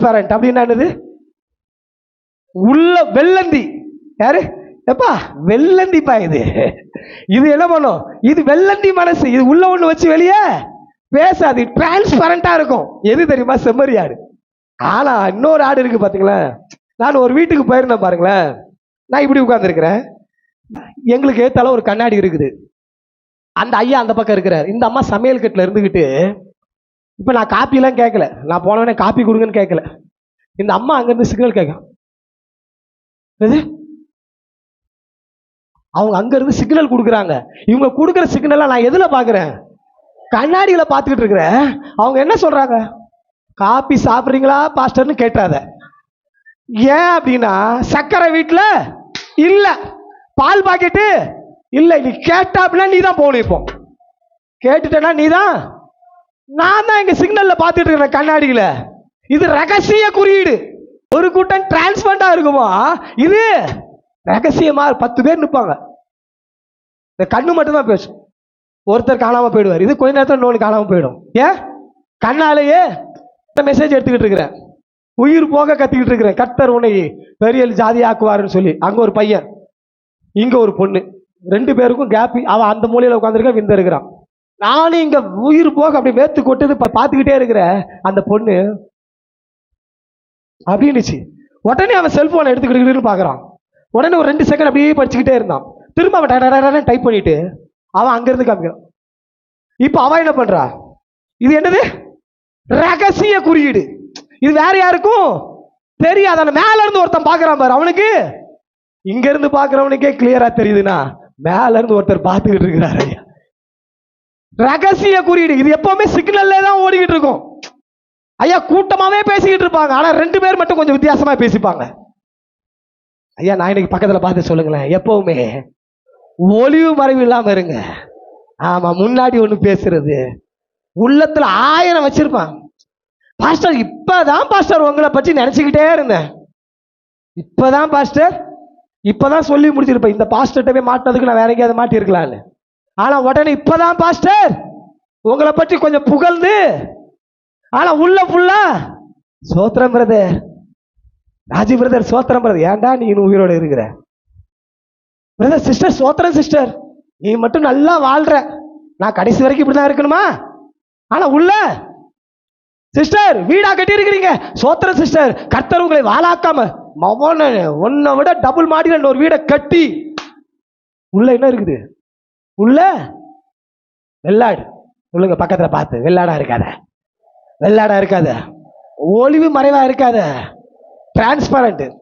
Transparent அப்படின்னா என்னது? உள்ள வெள்ளந்தி. யாரு? எப்பா வெள்ளந்திப்பா இது. இது என்ன பண்ணும்? இது வெள்ளந்தி மனசு. இது உள்ள ஒண்ணு வச்சு வெளியே பேசாது. டிரான்ஸ்பரண்டா இருக்கும். எது தெரியுமா? செம்மறி ஆடு. ஆனா இன்னொரு ஆடு இருக்கு பாத்தீங்களா? நான் ஒரு வீட்டுக்கு போயிருந்தேன் பாருங்களேன். நான் இப்படி உட்கார்ந்துருக்கிறேன். எங்களுக்கு ஏத்தால ஒரு கண்ணாடி இருக்குது. அந்த ஐயா அந்த பக்கம் இருக்கிறார். இந்த அம்மா சமையல் கட்டில் இருந்துக்கிட்டு இப்போ நான் காப்பிலாம் கேட்கல நான் போனவனே காப்பி கொடுங்கன்னு கேட்கல இந்த அம்மா அங்கேருந்து சிக்னல் கேட்கும் எது அவங்க அங்கேருந்து சிக்னல் கொடுக்குறாங்க. இவங்க கொடுக்குற சிக்னலை நான் எதில் பார்க்குறேன் கண்ணாடியில் பார்த்துக்கிட்டு இருக்கிறேன் அவங்க என்ன சொல்கிறாங்க காப்பி சாப்பிட்றீங்களா பாஸ்டர்னு கேட்டாத. ஏன் அப்படின்னா சக்கரை வீட்டில் இல்லை. பால் பாக்கெட்டு இல்லை. நீ கேட்டா அப்படின்னா நீ தான் போகணும் இப்போ. கேட்டுட்டேன்னா நீ தான் நான் தான் இங்க சிக்னல்ல பார்த்துட்டு இருக்கிறேன் கண்ணாடியில. இது ரகசிய குறியீடு. ஒரு கூட்டம் டிரான்ஸ்பரண்டா இருக்குமா? இது ரகசியமா? பத்து பேர் நிற்பாங்க இந்த கண்ணு மட்டும்தான் பேசும். ஒருத்தர் காணாம போயிடுவார். இது கொஞ்ச நேரத்தில் இன்னொன்று காணாம போயிடும். ஏன்? கண்ணாலேயே மெசேஜ் எடுத்துக்கிட்டு இருக்கிறேன். உயிர் போக கத்திக்கிட்டு இருக்கிறேன். கத்தர் உன்னை பெரிய ஜாதி ஆக்குவாருன்னு சொல்லி. அங்க ஒரு பையன் இங்க ஒரு பொண்ணு. ரெண்டு பேருக்கும் கேப் அவன் அந்த மூலையில உட்காந்துருக்க விந்த இருக்கிறான் நானும் இங்க உயிர் போக அப்படி வேத்து கொட்டுது பார்த்துக்கிட்டே இருக்கிற அந்த பொண்ணு. அப்படின்னுச்சு. உடனே அவன் செல்போனை எடுத்துக்கிட்டு பார்க்கறான் உடனே ஒரு ரெண்டு செகண்ட் அப்படியே படிச்சுக்கிட்டே இருந்தான். திரும்ப அவன் டைப் பண்ணிட்டு அவன் அங்கிருந்து காமிக்கிறான். இப்போ அவன் என்ன பண்றா? இது என்னது? ரகசிய குறியீடு. இது வேற யாருக்கும் தெரியாது. அந்த மேல இருந்து ஒருத்தன் பார்க்குறான் பாரு. அவனுக்கு இங்க இருந்து பார்க்கறவனுக்கே கிளியரா தெரியுதுன்னா மேல இருந்து ஒருத்தர் பார்த்துக்கிட்டு இருக்கிறாரு ஐயா. ரகசிய குறியீடு. இது எப்பவுமே சிக்னல்ல தான் ஓடிக்கிட்டு இருக்கும். ஐயா கூட்டமாவே பேசிக்கிட்டு இருப்பாங்க. ஆனா ரெண்டு பேர் மட்டும் கொஞ்சம் வித்தியாசமா பேசிப்பாங்க. ஐயா நான் இன்னைக்கு பக்கத்துல பார்த்து சொல்லுங்களேன். எப்பவுமே ஒளிவு மறைவு இல்லாம இருங்க. ஆமா முன்னாடி ஒண்ணு பேசுறது. உள்ளத்துல ஆயிரம் வச்சிருப்பான் பாஸ்டர் இப்பதான் பாஸ்டர் உங்களை பற்றி நினைச்சுக்கிட்டே இருந்தேன். இப்பதான் பாஸ்டர் இப்பதான் சொல்லி முடிச்சிருப்பேன். இந்த பாஸ்டர்கிட்ட போய் மாட்டினதுக்கு நான் வேற எங்கேயாவது மாட்டியிருக்கலான்னு ஆனா உடனே இப்பதான் பாஸ்டர் உங்களை பற்றி கொஞ்சம் புகழ்ந்து ஆனா உள்ள ஃபுல்லா சோத்திரம் பிரதர் ராஜி பிரதர் சோத்திரம் பிரதர் ஏன்டா நீ இன்னும் உயிரோட இருக்கிற? பிரதர் சிஸ்டர் சோத்திரம் சிஸ்டர் நீ மட்டும் நல்லா வாழ்ற. நான் கடைசி வரைக்கும் இப்படி தான் இருக்கணுமா? ஆனா உள்ள சிஸ்டர் வீடா கட்டி இருக்கிறீங்க சோத்திர சிஸ்டர் கர்த்தர் உங்களை வாழாக்காம மவன உன்னை விட டபுள் மாடியில் ஒரு வீடை கட்டி உள்ள என்ன இருக்குது? உள்ள வெள்ளாடு. சொல்லுங்க பக்கத்தில் பார்த்து. வெள்ளாடா இருக்காத. வெள்ளாடா இருக்காத. ஒளிவு மறைவா இருக்காத. டிரான்ஸ்பரண்ட்டு